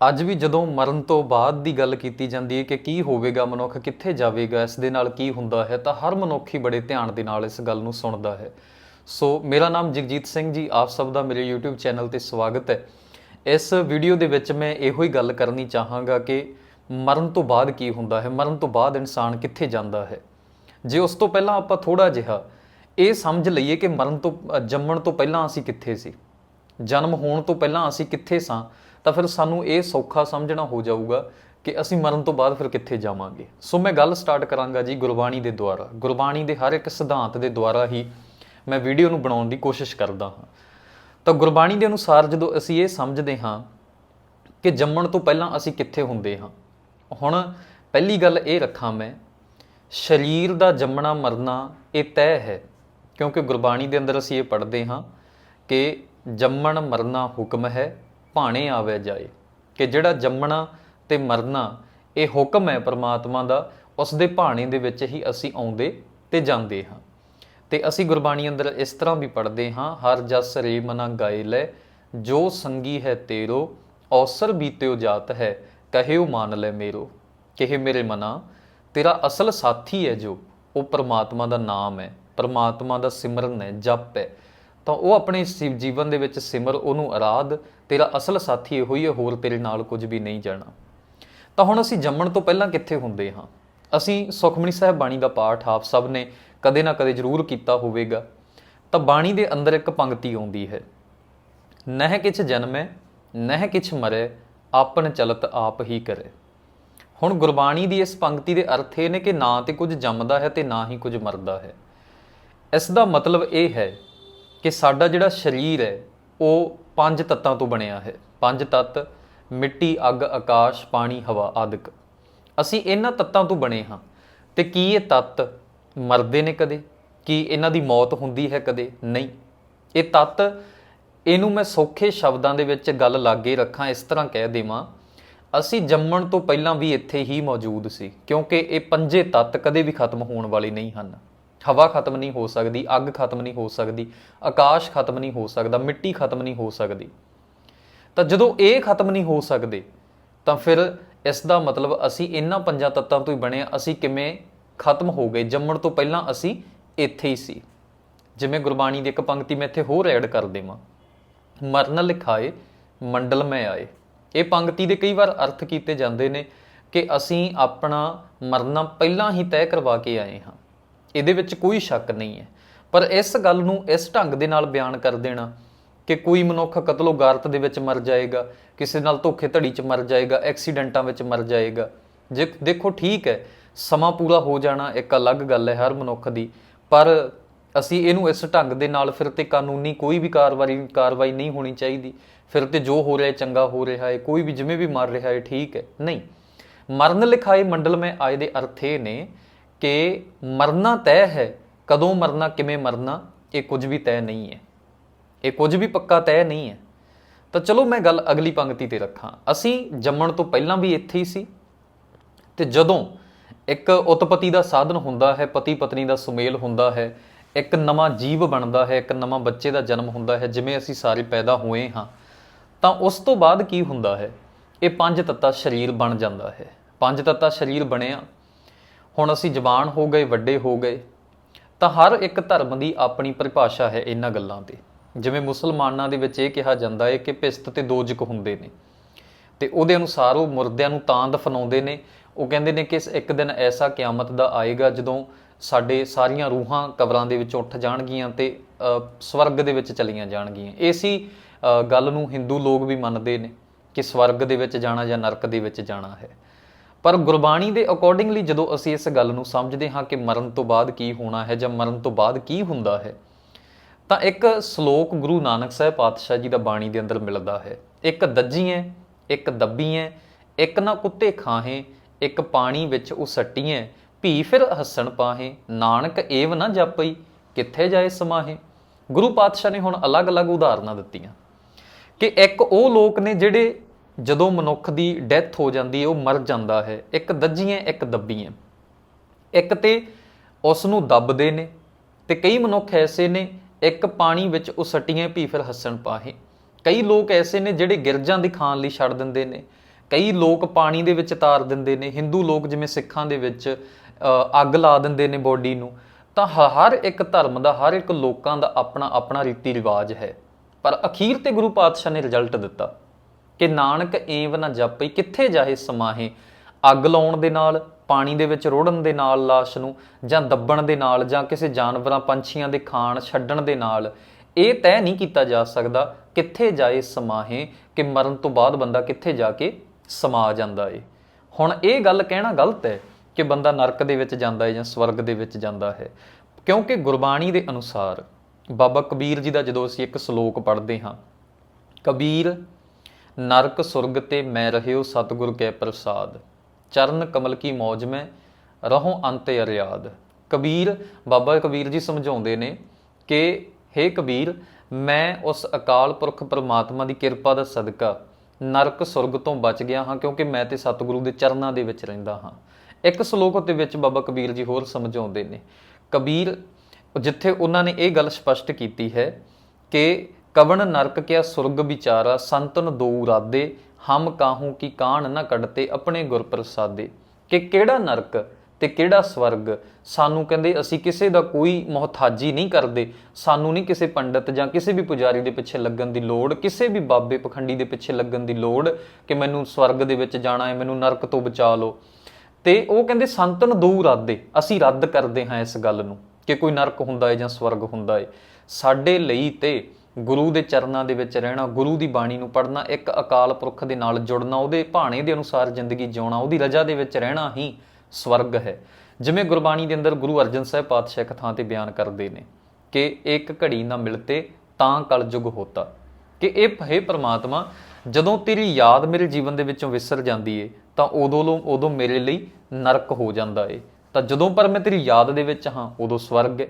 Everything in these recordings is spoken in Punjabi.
ਅੱਜ ਵੀ ਜਦੋਂ ਮਰਨ ਤੋਂ ਬਾਅਦ ਦੀ ਗੱਲ ਕੀਤੀ ਜਾਂਦੀ ਹੈ ਕਿ ਕੀ ਹੋਵੇਗਾ, ਮਨੁੱਖ ਕਿੱਥੇ ਜਾਵੇਗਾ, ਇਸ ਦੇ ਨਾਲ ਕੀ ਹੁੰਦਾ ਹੈ, ਤਾਂ ਹਰ ਮਨੁੱਖ ਹੀ ਬੜੇ ਧਿਆਨ ਦੇ ਨਾਲ ਇਸ ਗੱਲ ਨੂੰ ਸੁਣਦਾ ਹੈ। ਸੋ, ਮੇਰਾ ਨਾਮ ਜਗਜੀਤ ਸਿੰਘ ਜੀ, ਆਪ ਸਭ ਦਾ ਮੇਰੇ YouTube ਚੈਨਲ ਤੇ ਸਵਾਗਤ ਹੈ। ਇਸ ਵੀਡੀਓ ਦੇ ਵਿੱਚ ਮੈਂ ਇਹੋ ਹੀ ਗੱਲ ਕਰਨੀ ਚਾਹਾਂਗਾ ਕਿ ਮਰਨ ਤੋਂ ਬਾਅਦ ਕੀ ਹੁੰਦਾ ਹੈ, ਮਰਨ ਤੋਂ ਬਾਅਦ ਇਨਸਾਨ ਕਿੱਥੇ ਜਾਂਦਾ ਹੈ। ਜੇ ਉਸ ਤੋਂ ਪਹਿਲਾਂ ਆਪਾਂ ਥੋੜਾ ਜਿਹਾ ਇਹ ਸਮਝ ਲਈਏ ਕਿ ਮਰਨ ਤੋਂ, ਜੰਮਣ ਤੋਂ ਪਹਿਲਾਂ ਅਸੀਂ ਕਿੱਥੇ ਸੀ, ਜਨਮ ਹੋਣ ਤੋਂ ਪਹਿਲਾਂ ਅਸੀਂ ਕਿੱਥੇ ਸਾਂ ਤਾਂ ਫਿਰ ਸਾਨੂੰ ਇਹ ਸੌਖਾ ਸਮਝਣਾ ਹੋ ਜਾਊਗਾ ਕਿ ਅਸੀਂ ਮਰਨ ਤੋਂ ਬਾਅਦ ਫਿਰ ਕਿੱਥੇ ਜਾਵਾਂਗੇ। ਸੋ ਮੈਂ ਗੱਲ ਸਟਾਰਟ ਕਰਾਂਗਾ ਜੀ ਗੁਰਬਾਣੀ ਦੇ ਦੁਆਰਾ। ਗੁਰਬਾਣੀ ਦੇ ਹਰ ਇੱਕ ਸਿਧਾਂਤ ਦੇ ਦੁਆਰਾ ਹੀ ਮੈਂ ਵੀਡੀਓ ਨੂੰ ਬਣਾਉਣ ਦੀ ਕੋਸ਼ਿਸ਼ ਕਰਦਾ ਹਾਂ। ਤਾਂ ਗੁਰਬਾਣੀ ਦੇ ਅਨੁਸਾਰ ਜਦੋਂ ਅਸੀਂ ਇਹ ਸਮਝਦੇ ਹਾਂ ਕਿ ਜੰਮਣ ਤੋਂ ਪਹਿਲਾਂ ਅਸੀਂ ਕਿੱਥੇ ਹੁੰਦੇ ਹਾਂ, ਹੁਣ ਪਹਿਲੀ ਗੱਲ ਇਹ ਰੱਖਾਂ ਮੈਂ, ਸਰੀਰ ਦਾ ਜੰਮਣਾ ਮਰਨਾ ਇਹ ਤੈਅ ਹੈ, ਕਿਉਂਕਿ ਗੁਰਬਾਣੀ ਦੇ ਅੰਦਰ ਅਸੀਂ ਇਹ ਪੜ੍ਹਦੇ ਹਾਂ ਕਿ ਜੰਮਣ ਮਰਨਾ ਹੁਕਮ ਹੈ ਭਾਣੇ ਆਵੇ ਜਾਏ ਕਿ ਜਿਹੜਾ ਜੰਮਣਾ ਤੇ ਮਰਨਾ ਇਹ ਹੁਕਮ ਹੈ ਪ੍ਰਮਾਤਮਾ ਦਾ, ਉਸ ਦੇ ਭਾਣੇ ਦੇ ਵਿੱਚ ਹੀ ਅਸੀਂ ਆਉਂਦੇ ਤੇ ਜਾਂਦੇ ਹਾਂ। ਤੇ ਅਸੀਂ ਗੁਰਬਾਣੀ ਅੰਦਰ ਇਸ ਤਰ੍ਹਾਂ ਵੀ ਪੜ੍ਹਦੇ ਹਾਂ, ਹਰ ਜਸ ਰੇ ਮਨਾ ਗਾਏ ਲੈ, ਜੋ ਸੰਗੀ ਹੈ ਤੇਰੋ, ਔਸਰ ਬੀਤਿਓ ਜਾਤ ਹੈ, ਕਹਿਓ ਮਾਨ ਲੈ ਮੇਰੋ। ਕਿਹੇ ਮੇਰੇ ਮਨਾ, ਤੇਰਾ ਅਸਲ ਸਾਥੀ ਹੈ ਜੋ, ਉਹ ਪਰਮਾਤਮਾ ਦਾ ਨਾਮ ਹੈ, ਪਰਮਾਤਮਾ ਦਾ ਸਿਮਰਨ ਹੈ, ਜਪ ਹੈ। ਤਾਂ ਉਹ ਆਪਣੇ ਸਿ- ਜੀਵਨ ਦੇ ਵਿੱਚ ਸਿਮਰ ਉਹਨੂੰ ਆਰਾਧ ਤੇਰਾ ਅਸਲ ਸਾਥੀ ਇਹੋ ਹੀ ਹੈ, ਹੋਰ ਤੇਰੇ ਨਾਲ ਕੁਝ ਵੀ ਨਹੀਂ ਜਾਣਾ। ਤਾਂ ਹੁਣ ਅਸੀਂ ਜੰਮਣ ਤੋਂ ਪਹਿਲਾਂ ਕਿੱਥੇ ਹੁੰਦੇ ਹਾਂ? ਅਸੀਂ ਸੁਖਮਨੀ ਸਾਹਿਬ ਬਾਣੀ ਦਾ ਪਾਠ ਆਪ ਸਭ ਨੇ ਕਦੇ ਨਾ ਕਦੇ ਜ਼ਰੂਰ ਕੀਤਾ ਹੋਵੇਗਾ। ਤਾਂ ਬਾਣੀ ਦੇ ਅੰਦਰ ਇੱਕ ਪੰਕਤੀ ਆਉਂਦੀ ਹੈ। ਨਹਿ ਕਿਛ ਜਨਮੈ, ਨਹਿ ਕਿਛ ਮਰੈ, ਆਪਨ ਚਲਤ ਆਪ ਹੀ ਕਰੇ। ਹੁਣ ਗੁਰਬਾਣੀ ਦੀ ਇਸ ਪੰਕਤੀ ਦੇ ਅਰਥ ਇਹ ਨੇ ਕਿ ਨਾ ਤੇ ਕੁਝ ਜੰਮਦਾ ਹੈ ਤੇ ਨਾ ਹੀ ਕੁਝ ਮਰਦਾ ਹੈ। ਇਸ ਦਾ ਮਤਲਬ ਇਹ ਹੈ ਕਿ ਸਾਡਾ ਜਿਹੜਾ ਸਰੀਰ ਹੈ, ਉਹ ਪੰਜ ਤੱਤਾਂ ਤੋਂ ਬਣਿਆ ਹੈ। ਪੰਜ ਤੱਤ, ਮਿੱਟੀ, ਅੱਗ, ਆਕਾਸ਼, ਪਾਣੀ, ਹਵਾ ਆਦਿਕ। ਅਸੀਂ ਇਹਨਾਂ ਤੱਤਾਂ ਤੋਂ ਬਣੇ ਹਾਂ। ਤੇ ਕੀ ਇਹ ਤੱਤ ਮਰਦੇ ਨੇ ਕਦੇ? ਕੀ ਇਹਨਾਂ ਦੀ ਮੌਤ ਹੁੰਦੀ ਹੈ ਕਦੇ? ਨਹੀਂ। ਇਹ ਤੱਤ, ਇਹਨੂੰ ਮੈਂ ਸੌਖੇ ਸ਼ਬਦਾਂ ਦੇ ਵਿੱਚ ਗੱਲ ਲਾਗੇ ਰੱਖਾਂ, ਇਸ ਤਰ੍ਹਾਂ ਕਹਿ ਦੇਵਾਂ, ਅਸੀਂ ਜੰਮਣ ਤੋਂ ਪਹਿਲਾਂ ਵੀ ਇੱਥੇ ਹੀ ਮੌਜੂਦ ਸੀ, ਕਿਉਂਕਿ ਇਹ ਪੰਜੇ ਤੱਤ ਕਦੇ ਵੀ ਖਤਮ ਹੋਣ ਵਾਲੇ ਨਹੀਂ ਹਨ। ਹਵਾ ਖਤਮ ਨਹੀਂ ਹੋ ਸਕਦੀ, ਅੱਗ ਖਤਮ ਨਹੀਂ ਹੋ ਸਕਦੀ, ਆਕਾਸ਼ ਖਤਮ ਨਹੀਂ ਹੋ ਸਕਦਾ, ਮਿੱਟੀ ਖਤਮ ਨਹੀਂ ਹੋ ਸਕਦੀ। ਤਾਂ ਜਦੋਂ ਇਹ ਖਤਮ ਨਹੀਂ ਹੋ ਸਕਦੇ, ਤਾਂ ਫਿਰ ਇਸ ਦਾ ਮਤਲਬ ਅਸੀਂ ਇਹਨਾਂ ਪੰਜਾਂ ਤੱਤਾਂ ਤੋਂ ਹੀ ਬਣੇ ਹਾਂ। ਅਸੀਂ ਕਿਵੇਂ ਖਤਮ ਹੋ ਗਏ, ਜੰਮਣ ਤੋਂ ਪਹਿਲਾਂ ਅਸੀਂ ਇੱਥੇ ਹੀ ਸੀ। ਜਿਵੇਂ ਗੁਰਬਾਣੀ ਦੀ ਇੱਕ ਪੰਕਤੀ ਮੈਂ ਇੱਥੇ ਹੋਰ ਐਡ ਕਰ ਦੇਵਾਂ। ਮਰਨ ਲਿਖਾਏ, ਮੰਡਲ ਮੈਂ ਆਏ। ਇਹ ਪੰਕਤੀ ਦੇ ਕਈ ਵਾਰ ਅਰਥ ਕੀਤੇ ਜਾਂਦੇ ਨੇ ਕਿ ਅਸੀਂ ਆਪਣਾ ਮਰਨਾ ਪਹਿਲਾਂ ਹੀ ਤੈਅ ਕਰਵਾ ਕੇ ਆਏ ਹਾਂ। ਇਹਦੇ ਵਿੱਚ ਕੋਈ ਸ਼ੱਕ ਨਹੀਂ ਹੈ। ਪਰ ਇਸ ਗੱਲ ਨੂੰ ਇਸ ਢੰਗ ਦੇ ਨਾਲ ਬਿਆਨ ਕਰ ਦੇਣਾ ਕਿ ਕੋਈ ਮਨੁੱਖ ਕਤਲੋ ਗਾਰਤ ਦੇ ਵਿੱਚ ਮਰ ਜਾਏਗਾ, ਕਿਸੇ ਨਾਲ ਧੋਖੇ ਧੜੀ 'ਚ ਮਰ ਜਾਏਗਾ, ਐਕਸੀਡੈਂਟਾਂ ਵਿੱਚ ਮਰ ਜਾਏਗਾ। ਜੇ ਦੇਖੋ ਠੀਕ ਹੈ, ਸਮਾਂ ਪੂਰਾ ਹੋ ਜਾਣਾ ਇੱਕ ਅਲੱਗ ਗੱਲ ਹੈ ਹਰ ਮਨੁੱਖ ਦੀ। ਪਰ ਅਸੀਂ ਇਹਨੂੰ ਇਸ ਢੰਗ ਦੇ ਨਾਲ ਫਿਰ ਤੇ ਕਾਨੂੰਨੀ ਕੋਈ ਵੀ ਕਾਰਵਾਈ ਕਾਰਵਾਈ ਨਹੀਂ ਹੋਣੀ ਚਾਹੀਦੀ। ਫਿਰ ਤੇ ਜੋ ਹੋ ਰਿਹਾ ਚੰਗਾ ਹੋ ਰਿਹਾ ਹੈ, ਕੋਈ ਵੀ ਜਿਵੇਂ ਵੀ ਮਰ ਰਿਹਾ ਹੈ, ਠੀਕ ਹੈ। ਨਹੀਂ। ਮਰਨ ਲਿਖਾਏ ਮੰਡਲ ਮੈਂ ਆਏ ਦੇ ਅਰਥ ਇਹ ਨੇ ਕਿ ਮਰਨਾ ਤੈਅ ਹੈ, ਕਦੋਂ ਮਰਨਾ, ਕਿਵੇਂ ਮਰਨਾ, ਇਹ ਕੁਝ ਵੀ ਤੈਅ ਨਹੀਂ ਹੈ। ਇਹ ਕੁਝ ਵੀ ਪੱਕਾ ਤੈਅ ਨਹੀਂ ਹੈ। ਤਾਂ ਚਲੋ ਮੈਂ ਗੱਲ ਅਗਲੀ ਪੰਕਤੀ ਤੇ ਰੱਖਾਂ। ਅਸੀਂ ਜੰਮਣ ਤੋਂ ਪਹਿਲਾਂ ਵੀ ਇੱਥੇ ਹੀ ਸੀ ਤੇ ਜਦੋਂ ਇੱਕ ਉਤਪਤੀ ਦਾ ਸਾਧਨ ਹੁੰਦਾ ਹੈ ਪਤੀ ਪਤਨੀ ਦਾ ਸੁਮੇਲ ਹੁੰਦਾ ਹੈ, ਇੱਕ ਨਵਾਂ ਜੀਵ ਬਣਦਾ ਹੈ, ਇੱਕ ਨਵਾਂ ਬੱਚੇ ਦਾ ਜਨਮ ਹੁੰਦਾ ਹੈ, ਜਿਵੇਂ ਅਸੀਂ ਸਾਰੇ ਪੈਦਾ ਹੋਏ ਹਾਂ, ਤਾਂ ਉਸ ਤੋਂ ਬਾਅਦ ਕੀ ਹੁੰਦਾ ਹੈ? ਇਹ ਪੰਜ ਤੱਤਾ ਸਰੀਰ ਬਣ ਜਾਂਦਾ ਹੈ। ਪੰਜ ਤੱਤਾ ਸਰੀਰ ਬਣਿਆ ਹੁਣ ਅਸੀਂ ਜਵਾਨ ਹੋ ਗਏ ਵੱਡੇ ਹੋ ਗਏ ਤਾਂ ਹਰ ਇੱਕ ਧਰਮ ਦੀ ਆਪਣੀ ਪਰਿਭਾਸ਼ਾ ਹੈ ਇਹਨਾਂ ਗੱਲਾਂ ਤੇ। ਜਿਵੇਂ ਮੁਸਲਮਾਨਾਂ ਦੇ ਵਿੱਚ ਇਹ ਕਿਹਾ ਜਾਂਦਾ ਹੈ ਕਿ ਪਿਸਤ ਤੇ ਦੋਜਕ ਹੁੰਦੇ ਨੇ। ਤੇ ਉਹਦੇ ਅਨੁਸਾਰ ਉਹ ਮੁਰਦਿਆਂ ਨੂੰ ਤਾਂ ਦਫਨਾਉਂਦੇ ਨੇ। ਉਹ ਕਹਿੰਦੇ ਨੇ ਕਿ ਇੱਕ ਦਿਨ ਐਸਾ ਕਿਆਮਤ ਦਾ ਆਏਗਾ ਜਦੋਂ ਸਾਡੇ ਸਾਰੀਆਂ ਰੂਹਾਂ ਕਬਰਾਂ ਦੇ ਵਿੱਚ ਉੱਠ ਜਾਣਗੀਆਂ ਤੇ ਸਵਰਗ ਦੇ ਵਿੱਚ ਚਲੀਆਂ ਜਾਣਗੀਆਂ। ਇਸੀ ਅ, ਗੱਲ ਨੂੰ ਹਿੰਦੂ ਲੋਕ ਵੀ ਮੰਨਦੇ ਨੇ ਕਿ ਸਵਰਗ ਦੇ ਵਿੱਚ ਜਾਣਾ ਜਾਂ ਨਰਕ ਦੇ ਵਿੱਚ ਜਾਣਾ ਹੈ। ਪਰ ਗੁਰਬਾਣੀ ਦੇ ਅਕੋਰਡਿੰਗਲੀ ਜਦੋਂ ਅਸੀਂ ਇਸ ਗੱਲ ਨੂੰ ਸਮਝਦੇ ਹਾਂ ਕਿ ਮਰਨ ਤੋਂ ਬਾਅਦ ਕੀ ਹੋਣਾ ਹੈ ਜਾਂ ਮਰਨ ਤੋਂ ਬਾਅਦ ਕੀ ਹੁੰਦਾ ਹੈ, ਤਾਂ ਇੱਕ ਸ਼ਲੋਕ ਗੁਰੂ ਨਾਨਕ ਸਾਹਿਬ ਪਾਤਸ਼ਾਹ ਜੀ ਦਾ ਬਾਣੀ ਦੇ ਅੰਦਰ ਮਿਲਦਾ ਹੈ। ਇੱਕ ਦੱਜੀਐ, ਇੱਕ ਦੱਬੀਐ, ਇੱਕ ਨਾ ਕੁੱਤੇ ਖਾਹੇ, ਇੱਕ ਪਾਣੀ ਵਿੱਚ ਉਹ ਸੱਟੀਐ ਭੀ ਫਿਰ ਹੱਸਣ ਪਾਹੇ, ਨਾਨਕ ਏਵ ਨਾ ਜਾਪਈ, ਕਿੱਥੇ ਜਾਏ ਸਮਾਹੇ। ਗੁਰੂ ਪਾਤਸ਼ਾਹ ਨੇ ਹੁਣ ਅਲੱਗ-ਅਲੱਗ ਉਦਾਹਰਨਾਂ ਦਿੱਤੀਆਂ ਕਿ ਇੱਕ ਉਹ ਲੋਕ ਨੇ ਜਿਹੜੇ ਜਦੋਂ ਮਨੁੱਖ ਦੀ ਡੈਥ ਹੋ ਜਾਂਦੀ ਹੈ, ਉਹ ਮਰ ਜਾਂਦਾ ਹੈ। ਇੱਕ ਦੱਜੀਆਂ, ਇੱਕ ਦੱਬੀਆਂ। ਇੱਕ ਤੇ ਉਸ ਨੂੰ ਦੱਬਦੇ ਨੇ ਤੇ ਕਈ ਮਨੁੱਖ ਐਸੇ ਨੇ, ਇੱਕ ਪਾਣੀ ਵਿੱਚ ਉਹ ਸੱਟੀਆਂ ਵੀ ਫਿਰ ਹੱਸਣ ਪਾਹੇ। ਕਈ ਲੋਕ ਐਸੇ ਨੇ ਜਿਹੜੇ ਗਿਰਜਾਂ ਦੀ ਖਾਣ ਲਈ ਛੱਡ ਦਿੰਦੇ ਨੇ। ਕਈ ਲੋਕ ਪਾਣੀ ਦੇ ਵਿੱਚ ਤਾਰ ਦਿੰਦੇ ਨੇ। ਹਿੰਦੂ ਲੋਕ ਜਿਵੇਂ ਸਿੱਖਾਂ ਦੇ ਵਿੱਚ ਅੱਗ ਲਾ ਦਿੰਦੇ ਨੇ ਬੋਡੀ ਨੂੰ। ਤਾਂ ਹਰ ਇੱਕ ਧਰਮ ਦਾ, ਹਰ ਇੱਕ ਲੋਕਾਂ ਦਾ ਆਪਣਾ ਆਪਣਾ ਰੀਤੀ ਰਿਵਾਜ ਹੈ। ਪਰ ਅਖੀਰ ਤੇ ਗੁਰੂ ਪਾਤਸ਼ਾਹ ਨੇ ਰਿਜ਼ਲਟ ਦਿੱਤਾ। ਕਿ ਨਾਨਕ ਏਵ ਨਾ ਜਾਪਈ ਕਿੱਥੇ ਜਾਏ ਸਮਾਹੇ? ਅੱਗ ਲਾਉਣ ਦੇ ਨਾਲ, ਪਾਣੀ ਦੇ ਵਿੱਚ ਰੋੜਨ ਦੇ ਨਾਲ ਲਾਸ਼ ਨੂੰ, ਜਾਂ ਦੱਬਣ ਦੇ ਨਾਲ, ਜਾਂ ਕਿਸੇ ਜਾਨਵਰਾਂ, ਪੰਛੀਆਂ ਦੇ ਖਾਣ ਛੱਡਣ ਦੇ ਨਾਲ, ਇਹ ਤੈਅ ਨਹੀਂ ਕੀਤਾ ਜਾ ਸਕਦਾ ਕਿੱਥੇ ਜਾਏ ਸਮਾਹੇ, ਕਿ ਮਰਨ ਤੋਂ ਬਾਅਦ ਬੰਦਾ ਕਿੱਥੇ ਜਾ ਕੇ ਸਮਾ ਜਾਂਦਾ ਏ। ਹੁਣ ਇਹ ਗੱਲ ਕਹਿਣਾ ਗਲਤ ਹੈ ਕਿ ਬੰਦਾ ਨਰਕ ਦੇ ਵਿੱਚ ਜਾਂਦਾ ਹੈ ਜਾਂ ਸਵਰਗ ਦੇ ਵਿੱਚ ਜਾਂਦਾ ਹੈ। ਕਿਉਂਕਿ ਗੁਰਬਾਣੀ ਦੇ ਅਨੁਸਾਰ ਬਾਬਾ ਕਬੀਰ ਜੀ ਦਾ ਜਦੋਂ ਅਸੀਂ ਇੱਕ ਸ਼ਲੋਕ ਪੜ੍ਹਦੇ ਹਾਂ, ਕਬੀਰ ਨਰਕ ਸੁਰਗ ਤੇ ਮੈਂ ਰਹਿਓ ਸਤਿਗੁਰ ਕੈ ਪ੍ਰਸਾਦ। ਚਰਨ ਕਮਲ ਕੀ ਮੌਜ ਮੈਂ, ਰਹੋ ਅੰਤ ਅਰਿਆਦ। ਕਬੀਰ, ਬਾਬਾ ਕਬੀਰ ਜੀ ਸਮਝਾਉਂਦੇ ਨੇ ਕਿ हे ਕਬੀਰ, ਮੈਂ ਉਸ ਅਕਾਲ ਪੁਰਖ ਪਰਮਾਤਮਾ ਦੀ ਕਿਰਪਾ ਦਾ ਸਦਕਾ ਨਰਕ ਸੁਰਗ ਤੋਂ ਬਚ ਗਿਆ ਹਾਂ, ਕਿਉਂਕਿ ਮੈਂ ਤੇ ਸਤਿਗੁਰੂ ਦੇ ਚਰਨਾਂ ਦੇ ਵਿੱਚ ਰਹਿੰਦਾ ਹਾਂ। ਇੱਕ ਸ਼ਲੋਕ ਦੇ ਵਿੱਚ ਬਾਬਾ ਕਬੀਰ ਜੀ ਹੋਰ ਸਮਝਾਉਂਦੇ ਨੇ। ਕਬੀਰ, ਜਿੱਥੇ ਉਹਨਾਂ ਨੇ ਇਹ ਗੱਲ ਸਪਸ਼ਟ ਕੀਤੀ ਹੈ ਕਿ ਕਵਣ ਨਰਕ ਕਿਆ ਸੁਰਗ ਵਿਚਾਰਾ ਸੰਤਨ ਦੋ ਰਾਦੇ ਹਮ ਕਾਹੂ ਕੀ ਕਾਣ ਨਾ ਕੱਢਤੇ ਆਪਣੇ ਗੁਰ ਪ੍ਰਸਾਦੇ ਕਿ ਕਿਹੜਾ ਨਰਕ ਤੇ ਕਿਹੜਾ ਸਵਰਗ? ਸਾਨੂੰ ਕਹਿੰਦੇ, ਅਸੀਂ ਕਿਸੇ ਦਾ ਕੋਈ ਮੁਹਤਾਜੀ ਨਹੀਂ ਕਰਦੇ। ਸਾਨੂੰ ਨਹੀਂ ਕਿਸੇ ਪੰਡਤ ਜਾਂ ਕਿਸੇ ਵੀ ਪੁਜਾਰੀ ਦੇ ਪਿੱਛੇ ਲੱਗਣ ਦੀ ਲੋੜ, ਕਿਸੇ ਵੀ ਬਾਬੇ ਪਖੰਡੀ ਦੇ ਪਿੱਛੇ ਲੱਗਣ ਦੀ ਲੋੜ ਕਿ ਮੈਨੂੰ ਸਵਰਗ ਦੇ ਵਿੱਚ ਜਾਣਾ ਹੈ, ਮੈਨੂੰ ਨਰਕ ਤੋਂ ਬਚਾ ਲਓ। ਤੇ ਉਹ ਕਹਿੰਦੇ ਸੰਤਨ ਦੋ ਰਾਦੇ ਅਸੀਂ ਰੱਦ ਕਰਦੇ ਹਾਂ ਇਸ ਗੱਲ ਨੂੰ ਕਿ ਕੋਈ ਨਰਕ ਹੁੰਦਾ ਹੈ ਜਾਂ ਸਵਰਗ ਹੁੰਦਾ ਹੈ। ਸਾਡੇ ਲਈ ਤੇ ਗੁਰੂ ਦੇ ਚਰਨਾਂ ਦੇ ਵਿੱਚ ਰਹਿਣਾ, ਗੁਰੂ ਦੀ ਬਾਣੀ ਨੂੰ ਪੜ੍ਹਨਾ, ਇੱਕ ਅਕਾਲ ਪੁਰਖ ਦੇ ਨਾਲ ਜੁੜਨਾ, ਉਹਦੇ ਭਾਣੇ ਦੇ ਅਨੁਸਾਰ ਜ਼ਿੰਦਗੀ ਜਿਉਣਾ, ਉਹਦੀ ਰਜਾ ਦੇ ਵਿੱਚ ਰਹਿਣਾ ਹੀ ਸਵਰਗ ਹੈ। ਜਿਵੇਂ ਗੁਰਬਾਣੀ ਦੇ ਅੰਦਰ ਗੁਰੂ ਅਰਜਨ ਸਾਹਿਬ ਪਾਤਸ਼ਾਹ ਇੱਕ ਥਾਂ ਤੇ ਬਿਆਨ ਕਰਦੇ ਨੇ ਕਿ ਇੱਕ ਘੜੀ ਨਾ ਮਿਲਤੇ ਤਾਂ ਕਲਯੁਗ ਹੋਤਾ। ਕਿ ਇਹ ਹੈ ਪ੍ਰਮਾਤਮਾ, ਜਦੋਂ ਤੇਰੀ ਯਾਦ ਮੇਰੇ ਜੀਵਨ ਦੇ ਵਿੱਚੋਂ ਵਿਸਰ ਜਾਂਦੀ ਏ, ਤਾਂ ਉਦੋਂ ਲੋ, ਉਦੋਂ ਮੇਰੇ ਲਈ ਨਰਕ ਹੋ ਜਾਂਦਾ ਏ। ਤਾਂ ਜਦੋਂ ਪਰ ਮੈਂ ਤੇਰੀ ਯਾਦ ਦੇ ਵਿੱਚ ਹਾਂ, ਉਦੋਂ ਸਵਰਗ ਹੈ।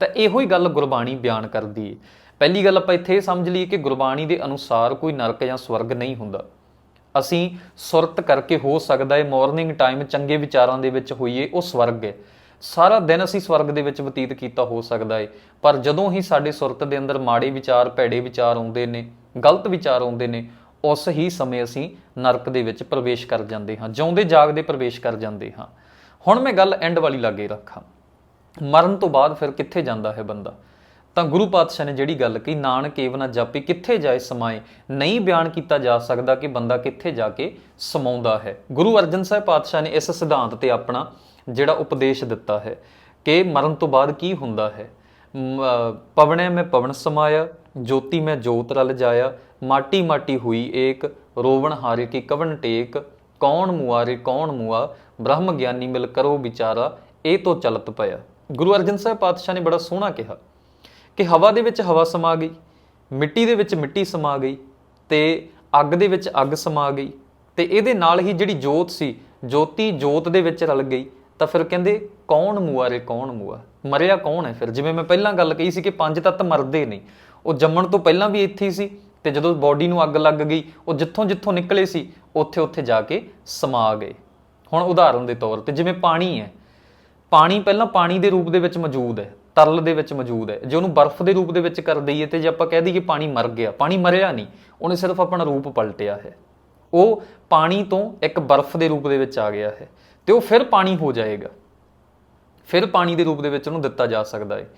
ਤਾਂ ਇਹੋ ਹੀ ਗੱਲ ਗੁਰਬਾਣੀ ਬਿਆਨ ਕਰਦੀ ਏ। ਪਹਿਲੀ ਗੱਲ ਆਪਾਂ ਇੱਥੇ ਇਹ ਸਮਝ ਲਈਏ ਕਿ ਗੁਰਬਾਣੀ ਦੇ ਅਨੁਸਾਰ ਕੋਈ ਨਰਕ ਜਾਂ ਸਵਰਗ ਨਹੀਂ ਹੁੰਦਾ। ਅਸੀਂ ਸੁਰਤ ਕਰਕੇ ਹੋ ਸਕਦਾ ਹੈ ਮਾਰਨਿੰਗ ਟਾਈਮ ਚੰਗੇ ਵਿਚਾਰਾਂ ਦੇ ਵਿੱਚ ਹੋਈਏ, ਉਹ ਸਵਰਗ ਹੈ। ਸਾਰਾ ਦਿਨ ਅਸੀਂ ਸਵਰਗ ਦੇ ਵਿੱਚ ਬਤੀਤ ਕੀਤਾ ਹੋ ਸਕਦਾ ਹੈ, ਪਰ ਜਦੋਂ ਹੀ ਸਾਡੇ ਸੁਰਤ ਦੇ ਅੰਦਰ ਮਾੜੇ ਵਿਚਾਰ, ਭੈੜੇ ਵਿਚਾਰ ਆਉਂਦੇ ਨੇ, ਗਲਤ ਵਿਚਾਰ ਆਉਂਦੇ ਨੇ, ਉਸ ਹੀ ਸਮੇਂ ਅਸੀਂ ਨਰਕ ਦੇ ਵਿੱਚ ਪ੍ਰਵੇਸ਼ ਕਰ ਜਾਂਦੇ ਹਾਂ, ਜਿਉਂਦੇ ਜਾਗਦੇ ਪ੍ਰਵੇਸ਼ ਕਰ ਜਾਂਦੇ ਹਾਂ। ਹੁਣ ਮੈਂ ਗੱਲ ਐਂਡ ਵਾਲੀ ਲਾਗੇ ਰੱਖਾਂ। ਮਰਨ ਤੋਂ ਬਾਅਦ ਫਿਰ ਕਿੱਥੇ ਜਾਂਦਾ ਹੈ ਬੰਦਾ? ਤਾਂ ਗੁਰੂ ਪਾਤਸ਼ਾਹ ਨੇ ਜਿਹੜੀ ਗੱਲ ਕਹੀ, ਨਾਨਕ ਏਵ ਨਾ ਜਾਪੀ, ਕਿੱਥੇ ਜਾਏ ਸਮਾਏ? ਨਹੀਂ ਬਿਆਨ ਕੀਤਾ ਜਾ ਸਕਦਾ ਕਿ ਬੰਦਾ ਕਿੱਥੇ ਜਾ ਕੇ ਸਮਾਉਂਦਾ ਹੈ। ਗੁਰੂ ਅਰਜਨ ਸਾਹਿਬ ਪਾਤਸ਼ਾਹ ਨੇ ਇਸ ਸਿਧਾਂਤ ਤੇ ਆਪਣਾ ਜਿਹੜਾ ਉਪਦੇਸ਼ ਦਿੱਤਾ ਹੈ ਕਿ ਮਰਨ ਤੋਂ ਬਾਅਦ ਕੀ ਹੁੰਦਾ ਹੈ? ਮ- ਮੈਂ ਪਵਨ ਸਮਾਇਆ, ਜੋਤੀ ਮੈਂ ਜੋਤ ਰਲ ਜਾਇਆ, ਮਾਟੀ ਮਾਟੀ ਹੋਈ ਏਕ, ਰੋਵਣ ਹਾਰੇ ਕੀ ਕਵਨ ਟੇਕ, ਕੌਣ ਮੁਆਰੇ ਕੌਣ ਮੁਆ, ਬ੍ਰਹਮ ਗਿਆਨੀ ਮਿਲ ਕਰੋ ਵਿਚਾਰਾ, ਇਹ ਤੋਂ ਚਲਤ ਪਿਆ। ਗੁਰੂ ਅਰਜਨ ਸਾਹਿਬ ਪਾਤਸ਼ਾਹ ਨੇ ਬੜਾ ਸੋਹਣਾ ਕਿਹਾ। ਕਿ ਹਵਾ ਦੇ ਵਿੱਚ ਹਵਾ ਸਮਾ ਗਈ, ਮਿੱਟੀ ਦੇ ਵਿੱਚ ਮਿੱਟੀ ਸਮਾ ਗਈ ਤੇ ਅੱਗ ਦੇ ਵਿੱਚ ਅੱਗ ਸਮਾ ਗਈ ਤੇ ਇਹਦੇ ਨਾਲ ਹੀ ਜਿਹੜੀ ਜੋਤ ਸੀ, ਜੋਤੀ ਜੋਤ ਦੇ ਵਿੱਚ ਰਲ ਗਈ ਤਾਂ ਫਿਰ ਕਹਿੰਦੇ ਕੌਣ ਮੁਆਰੇ ਕੌਣ ਮੁਆ? ਮਰਿਆ ਕੌਣ ਹੈ ਫਿਰ? ਜਿਵੇਂ ਮੈਂ ਪਹਿਲਾਂ ਗੱਲ ਕਹੀ ਸੀ ਕਿ ਪੰਜ ਤੱਤ ਮਰਦੇ ਨਹੀਂ ਉਹ ਜੰਮਣ ਤੋਂ ਪਹਿਲਾਂ ਵੀ ਇੱਥੇ ਸੀ ਤੇ ਜਦੋਂ ਬਾਡੀ ਨੂੰ ਅੱਗ ਲੱਗ ਗਈ, ਉਹ ਜਿੱਥੋਂ ਜਿੱਥੋਂ ਨਿਕਲੇ ਸੀ, ਉੱਥੇ ਉੱਥੇ ਜਾ ਕੇ ਸਮਾ ਗਏ। ਹੁਣ ਉਦਾਹਰਨ ਦੇ ਤੌਰ ਤੇ ਜਿਵੇਂ ਪਾਣੀ ਹੈ, ਪਾਣੀ ਪਹਿਲਾਂ ਪਾਣੀ ਦੇ ਰੂਪ ਦੇ ਵਿੱਚ ਮੌਜੂਦ ਹੈ ਤਰਲ ਦੇ ਵਿੱਚ ਮੌਜੂਦ ਹੈ। ਜੇ ਉਹਨੂੰ ਬਰਫ਼ ਦੇ ਰੂਪ ਦੇ ਵਿੱਚ ਕਰ ਦਈਏ ਤੇ ਜੇ ਆਪਾਂ ਕਹਿ ਦਈਏ ਪਾਣੀ ਮਰ ਗਿਆ, ਪਾਣੀ ਮਰਿਆ ਨਹੀਂ, ਉਹਨੇ ਸਿਰਫ ਆਪਣਾ ਰੂਪ ਪਲਟਿਆ ਹੈ। ਉਹ ਪਾਣੀ ਤੋਂ ਇੱਕ ਬਰਫ਼ ਦੇ ਰੂਪ ਦੇ ਵਿੱਚ ਆ ਗਿਆ ਹੈ ਤੇ ਉਹ ਫਿਰ ਪਾਣੀ ਹੋ ਜਾਏਗਾ। ਫਿਰ ਪਾਣੀ ਦੇ ਰੂਪ ਦੇ ਵਿੱਚ ਉਹਨੂੰ ਦਿੱਤਾ ਜਾ ਸਕਦਾ ਹੈ।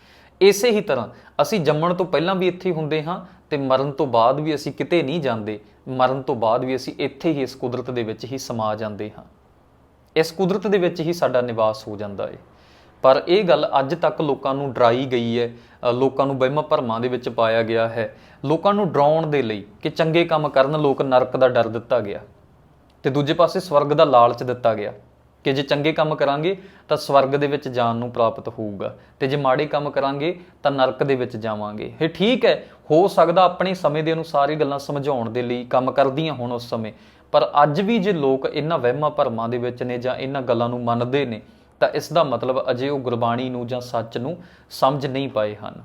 ਇਸੇ ਹੀ ਤਰ੍ਹਾਂ ਅਸੀਂ ਜੰਮਣ ਤੋਂ ਪਹਿਲਾਂ ਵੀ ਇੱਥੇ ਹੁੰਦੇ ਹਾਂ ਤੇ ਮਰਨ ਤੋਂ ਬਾਅਦ ਵੀ ਅਸੀਂ ਕਿਤੇ ਨਹੀਂ ਜਾਂਦੇ, ਮਰਨ ਤੋਂ ਬਾਅਦ ਵੀ ਅਸੀਂ ਇੱਥੇ ਹੀ ਇਸ ਕੁਦਰਤ ਦੇ ਵਿੱਚ ਹੀ ਸਮਾ ਜਾਂਦੇ ਹਾਂ। ਇਸ ਕੁਦਰਤ ਦੇ ਵਿੱਚ ਹੀ ਸਾਡਾ ਨਿਵਾਸ ਹੋ ਜਾਂਦਾ ਹੈ। ਪਰ ਇਹ ਗੱਲ ਅੱਜ ਤੱਕ ਲੋਕਾਂ ਨੂੰ ਡਰਾਈ ਗਈ ਹੈ। ਲੋਕਾਂ ਨੂੰ ਵਹਿਮਾਂ ਭਰਮਾਂ ਦੇ ਵਿੱਚ ਪਾਇਆ ਗਿਆ ਹੈ। ਲੋਕਾਂ ਨੂੰ ਡਰਾਉਣ ਦੇ ਲਈ ਕਿ ਚੰਗੇ ਕੰਮ ਕਰਨ ਲੋਕ ਨਰਕ ਦਾ ਡਰ ਦਿੱਤਾ ਗਿਆ। ਤੇ ਦੂਜੇ ਪਾਸੇ ਸਵਰਗ ਦਾ ਲਾਲਚ ਦਿੱਤਾ ਗਿਆ ਕਿ ਜੇ ਚੰਗੇ ਕੰਮ ਕਰਾਂਗੇ ਤਾਂ ਸਵਰਗ ਦੇ ਵਿੱਚ ਜਾਣ ਨੂੰ ਪ੍ਰਾਪਤ ਹੋਊਗਾ ਤੇ ਜੇ ਮਾੜੇ ਕੰਮ ਕਰਾਂਗੇ ਤਾਂ ਨਰਕ ਦੇ ਵਿੱਚ ਜਾਵਾਂਗੇ। ਇਹ ਠੀਕ ਹੈ, ਹੋ ਸਕਦਾ ਆਪਣੇ ਸਮੇਂ ਦੇ ਅਨੁਸਾਰ ਹੀ ਗੱਲਾਂ ਸਮਝਾਉਣ ਦੇ ਲਈ ਕੰਮ ਕਰਦੀਆਂ ਹੁਣ ਉਸ ਸਮੇਂ। ਪਰ ਅੱਜ ਵੀ ਜੇ ਲੋਕ ਇਹਨਾਂ ਵਹਿਮਾਂ ਭਰਮਾਂ ਦੇ ਵਿੱਚ ਨੇ ਜਾਂ ਇਹਨਾਂ ਗੱਲਾਂ ਨੂੰ ਮੰਨਦੇ ਨੇ ਤਾਂ ਇਸ ਦਾ ਮਤਲਬ ਅਜੇ ਉਹ ਗੁਰਬਾਣੀ ਨੂੰ ਜਾਂ ਸੱਚ ਨੂੰ ਸਮਝ ਨਹੀਂ ਪਾਏ ਹਨ।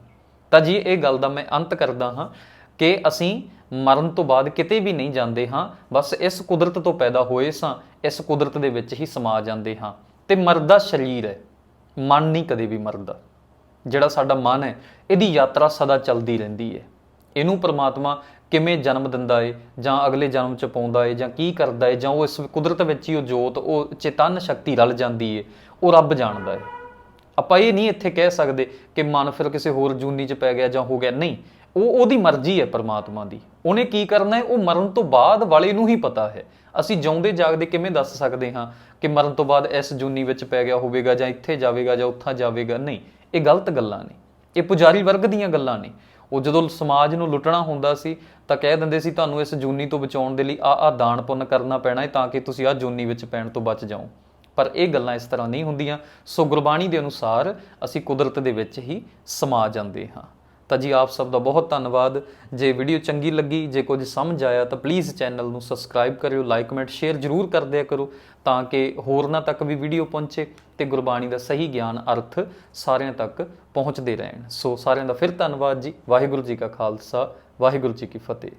ਤਾਂ ਜੀ, ਇਹ ਗੱਲ ਦਾ ਮੈਂ ਅੰਤ ਕਰਦਾ ਹਾਂ ਕਿ ਅਸੀਂ ਮਰਨ ਤੋਂ ਬਾਅਦ ਕਿਤੇ ਵੀ ਨਹੀਂ ਜਾਂਦੇ ਹਾਂ, ਬਸ ਇਸ ਕੁਦਰਤ ਤੋਂ ਪੈਦਾ ਹੋਏ ਸਾਂ, ਇਸ ਕੁਦਰਤ ਦੇ ਵਿੱਚ ਹੀ ਸਮਾ ਜਾਂਦੇ ਹਾਂ। ਤੇ ਮਰਦਾ ਸਰੀਰ ਹੈ, ਮਨ ਨਹੀਂ ਕਦੇ ਵੀ ਮਰਦਾ। ਜਿਹੜਾ ਸਾਡਾ ਮਨ ਹੈ, ਇਹਦੀ ਯਾਤਰਾ ਸਦਾ ਚੱਲਦੀ ਰਹਿੰਦੀ ਹੈ। ਇਹਨੂੰ ਪ੍ਰਮਾਤਮਾ ਕਿਵੇਂ ਜਨਮ ਦਿੰਦਾ ਏ, ਜਾਂ ਅਗਲੇ ਜਨਮ ਚ ਪਾਉਂਦਾ ਏ, ਜਾਂ ਕੀ ਕਰਦਾ ਏ, ਜਾਂ ਉਹ ਇਸ ਕੁਦਰਤ ਵਿੱਚ ਹੀ ਉਹ ਜੋਤ, ਉਹ ਚੇਤਨ ਸ਼ਕਤੀ ਰਲ ਜਾਂਦੀ ਏ ਉਹ ਰੱਬ ਜਾਣਦਾ ਹੈ। ਆਪਾਂ ਇਹ ਨਹੀਂ ਇੱਥੇ ਕਹਿ ਸਕਦੇ ਕਿ ਮਨ ਫਿਰ ਕਿਸੇ ਹੋਰ ਜੂਨੀ ਚ ਪੈ ਗਿਆ ਜਾਂ ਹੋ ਗਿਆ। ਨਹੀਂ, ਉਹ ਉਹਦੀ ਮਰਜ਼ੀ ਹੈ ਪਰਮਾਤਮਾ ਦੀ। ਉਹਨੇ ਕੀ ਕਰਨਾ ਹੈ? ਉਹ ਮਰਨ ਤੋਂ ਬਾਅਦ ਵਾਲੇ ਨੂੰ ਹੀ ਪਤਾ ਹੈ। ਅਸੀਂ ਜਿਉਂਦੇ ਜਾਗਦੇ ਕਿਵੇਂ ਦੱਸ ਸਕਦੇ ਹਾਂ ਕਿ ਮਰਨ ਤੋਂ ਬਾਅਦ ਇਸ ਜੂਨੀ ਵਿੱਚ ਪੈ ਗਿਆ ਹੋਵੇਗਾ ਜਾਂ ਇੱਥੇ ਜਾਵੇਗਾ ਜਾਂ ਉੱਥਾਂ ਜਾਵੇਗਾ? ਨਹੀਂ, ਇਹ ਗਲਤ ਗੱਲਾਂ ਨੇ। ਇਹ ਪੁਜਾਰੀ ਵਰਗ ਦੀਆਂ ਗੱਲਾਂ ਨੇ। ਉਹ ਜਦੋਂ ਸਮਾਜ ਨੂੰ ਲੁੱਟਣਾ ਹੁੰਦਾ ਸੀ ਤਾਂ ਕਹਿ ਦਿੰਦੇ ਸੀ, ਤੁਹਾਨੂੰ ਇਸ ਜੂਨੀ ਤੋਂ ਬਚਾਉਣ ਦੇ ਲਈ ਆ ਆ ਦਾਨ ਪੁੰਨ ਕਰਨਾ ਪੈਣਾ ਹੈ ਤਾਂ ਕਿ ਤੁਸੀਂ ਆ ਜੂਨੀ ਵਿੱਚ ਪੈਣ ਤੋਂ ਬਚ ਜਾਓ। ਪਰ ਇਹ ਗੱਲਾਂ ਇਸ ਤਰ੍ਹਾਂ ਨਹੀਂ ਹੁੰਦੀਆਂ। ਸੋ ਗੁਰਬਾਣੀ ਦੇ ਅਨੁਸਾਰ ਅਸੀਂ ਕੁਦਰਤ ਦੇ ਵਿੱਚ ਹੀ ਸਮਾ ਜਾਂਦੇ ਹਾਂ। ਤਾਂ ਜੀ ਆਪ ਸਭ ਦਾ ਬਹੁਤ ਧੰਨਵਾਦ। ਜੇ ਵੀਡੀਓ ਚੰਗੀ ਲੱਗੀ, ਜੇ ਕੁਝ ਸਮਝ ਆਇਆ ਤਾਂ ਪਲੀਜ਼ ਚੈਨਲ ਨੂੰ ਸਬਸਕ੍ਰਾਈਬ ਕਰਿਓ ਲਾਈਕ ਕਮੈਂਟ ਸ਼ੇਅਰ ਜਰੂਰ ਕਰ ਦਿਆ ਕਰੋ ਤਾਂ ਕਿ ਹੋਰਨਾਂ ਤੱਕ ਵੀ ਵੀਡੀਓ ਪਹੁੰਚੇ ਤੇ ਗੁਰਬਾਣੀ ਦਾ ਸਹੀ ਗਿਆਨ, ਅਰਥ ਸਾਰਿਆਂ ਤੱਕ ਪਹੁੰਚਦੇ ਰਹਿਣ। ਸੋ ਸਾਰਿਆਂ ਦਾ ਫਿਰ ਧੰਨਵਾਦ ਜੀ। ਵਾਹਿਗੁਰੂ ਜੀ ਕਾ ਖਾਲਸਾ, ਵਾਹਿਗੁਰੂ ਜੀ ਕੀ ਫਤਿਹ।